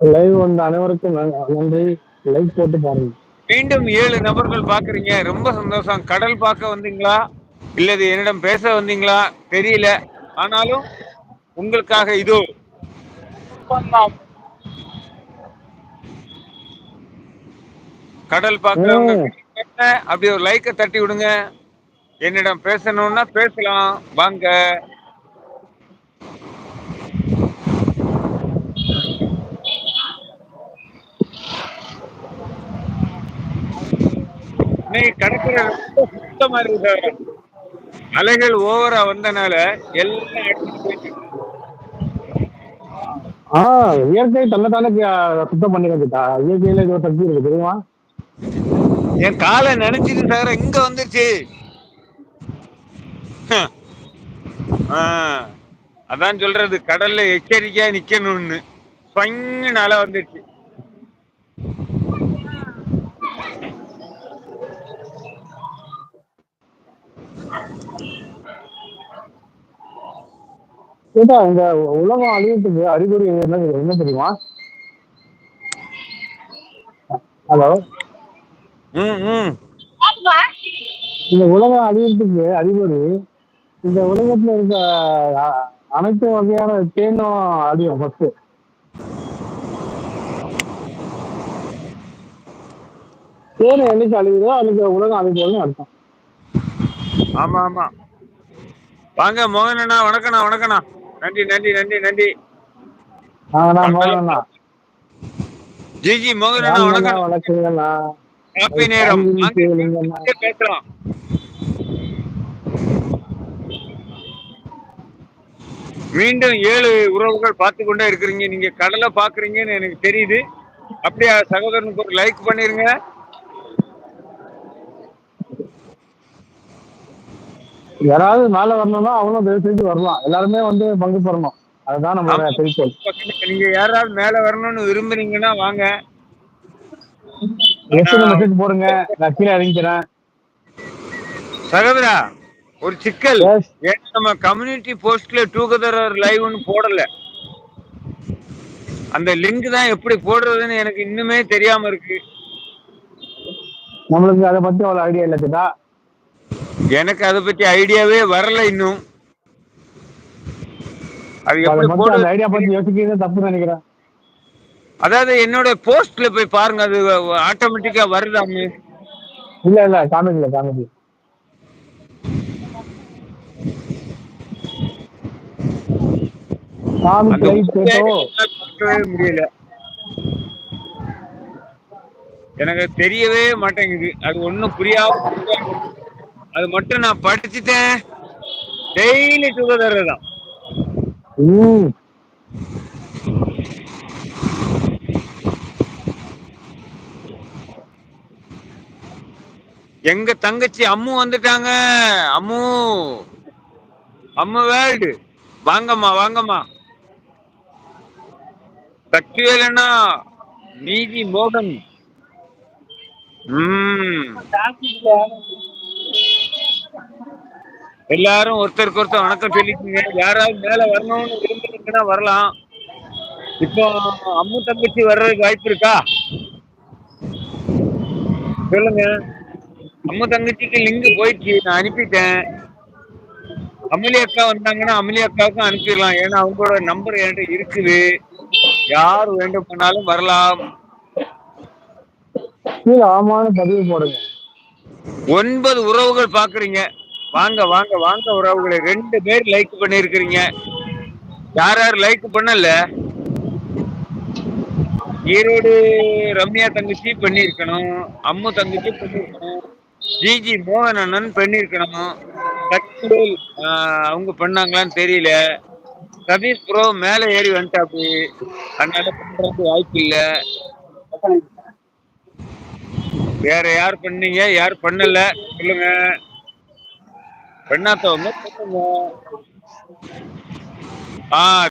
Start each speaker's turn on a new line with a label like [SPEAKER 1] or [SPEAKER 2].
[SPEAKER 1] Live வந்த அனைவருக்கும் நன்- நன்றி. லைக் போட்டு பாருங்க.
[SPEAKER 2] மீண்டும் ஏழு நபர்கள் பாக்குறீங்க ரொம்ப சந்தோஷம். கடல் பார்க்க வந்தீங்களா? இல்லது என்னிடம் பேச வந்தீங்களா? தெரியல. ஆனாலும் உங்களுக்காக இதோ. கடல் பார்க்கறவங்க அப்படி ஒரு லைக்கை தட்டி விடுங்க. என்னிடம் பேசணும்னா பேசலாம். வாங்க. இன்னைக்கு கடற்கரை சுத்தமா இருக்கு. சார் அலைகள் ஓவரா வந்தனால எல்லாம் அடிச்சுட்டு போயிட்டு
[SPEAKER 1] ஆ இயற்கை கே- சுத்தம் பண்ணி வந்துட்டா இயற்கையில ஒரு சக்தி இருக்கு தெரியுமா?
[SPEAKER 2] என் காலை நினைச்சிட்டு சார் இங்க வந்துருச்சு. அதான் சொல்றது கடல்ல எச்சரிக்கையா நிக்கணும்னு. பங்கு நாளா வந்துருச்சு.
[SPEAKER 1] கேட்டா இந்த உலகம் அழியத்துக்கு அறிகுறி என்ன என்ன தெரியுமா? ஹலோ? இந்த உலகம் அழியறதுக்கு அறிகுறி இந்த உலகத்துல இருக்க அனைத்து வகையான தேனும் அழியும் ஃபர்ஸ்ட் தேன் என்னைக்கு அழியுதோ அன்னைக்கு உலகம் அழிஞ்சோன்னு அர்த்தம்.
[SPEAKER 2] ஆமா ஆமா. வாங்க மோகனண்ணா வணக்கண்ணா வணக்கண்ணா நன்றி நன்றி நன்றி நன்றி.
[SPEAKER 1] மோகனா
[SPEAKER 2] ஜிஜி மோகனண்ணா வணக்கம். நேரம். பேசலாம். மீண்டும் ஏழு உறவுகள் பார்த்து கொண்டே இருக்கிறீங்க. நீங்க கடலை பாக்குறீங்கன்னு எனக்கு தெரியுது. அப்படியே சகோதரனுக்கு ஒரு லைக் பண்ணிருங்க.
[SPEAKER 1] யாராவது மேல வரணும்னா அவங்களும் தயவு செஞ்சு வரலாம். எல்லாருமே வந்து பங்கு பெறணும். அதுதான் நம்மளோட
[SPEAKER 2] ஆமா.
[SPEAKER 1] குறிக்கோள்.
[SPEAKER 2] நீங்க யாராவது மேல வரணும்னு விரும்புறீங்கன்னா வாங்க.
[SPEAKER 1] மெசேஜ் போடுங்க. நான் கீழே இறங்கிக்கிறேன்.
[SPEAKER 2] சகோதரா ஒரு சிக்கல். நம்ம கம்யூனிட்டி போஸ்ட்ல டூகெதர் லைவ்னு போடல. அந்த லிங்க் தான் எப்படி போடுறதுன்னு எனக்கு இன்னுமே தெரியாம இருக்கு.
[SPEAKER 1] நம்மளுக்கு அதை பத்தி அவ்வளவு ஐடியா இல்லை
[SPEAKER 2] எனக்கு அதை பத்தி ஐடியாவே வரல இன்னும். அது எப்படி
[SPEAKER 1] ஐடியா பத்தி யோசிக்கிறது தப்பு நினைக்கிறேன்.
[SPEAKER 2] அதாவது என்னோட போஸ்ட்ல போய் பாருங்க அது ஆட்டோமேட்டிக்கா வருதாமே
[SPEAKER 1] இல்ல இல்ல காமிக்கலை கேட்டோ
[SPEAKER 2] பார்க்கவே முடியல. எனக்கு தெரியவே மாட்டேங்குது. அது ஒண்ணும் புரியாம. அது மட்டும் நான் படிச்சுட்டேன். டெய்லி டுகெதர் தான். எங்க தங்கச்சி அம்மு வந்துட்டாங்க. அம்மு. அம்மு வேர்ல்டு. வாங்கம்மா வாங்கம்மா. சக்திவேலண்ணா நீதி மோகன். ம். எல்லாரும் ஒருத்தருக்கு ஒருத்தர் வணக்கம் சொல்லிக்கீங்க. யாராவது மேல வரணும்னு விரும்புறீங்கன்னா வரலாம். இப்போ அம்மு தங்கச்சி வர்றதுக்கு வாய்ப்பு இருக்கா? சொல்லுங்க. அம்மு தங்கச்சிக்கு லிங்க் போயிடுச்சு. நான் அனுப்பிட்டேன். அமளி அக்கா வந்தாங்கன்னா அமளி அக்காவுக்கும் அனுப்பிடலாம். ஏன்னா அவங்களோட நம்பர் என்கிட்ட இருக்குது. யார் வேண்டுமானாலும் வரலாம்.
[SPEAKER 1] கீழே ஆமான்னு பதிவு போடுங்க.
[SPEAKER 2] ஒன்பது உறவுகள் பாக்குறீங்க. வாங்க வாங்க வாங்க உறவுகளை. ரெண்டு பேர் லைக் பண்ணிருக்கிறீங்க யார் யார் லைக் பண்ணல? ஈரோடு ரம்யா தங்கச்சி பண்ணியிருக்கணும். அம்மு தங்கச்சி பண்ணியிருக்கணும். ஜிஜி மோகன் அண்ணன் பண்ணியிருக்கணும் சக்திவேல் அவங்க பண்ணாங்களான்னு தெரியல. சதீஷ் ப்ரோ மேலே ஏறி வந்துட்டாப்பு அதனால பண்றதுக்கு வாய்ப்பு இல்லை. வேற யார் பண்ணீங்க? யார் பண்ணல? சொல்லுங்க. पढ़ना तो मत हाँ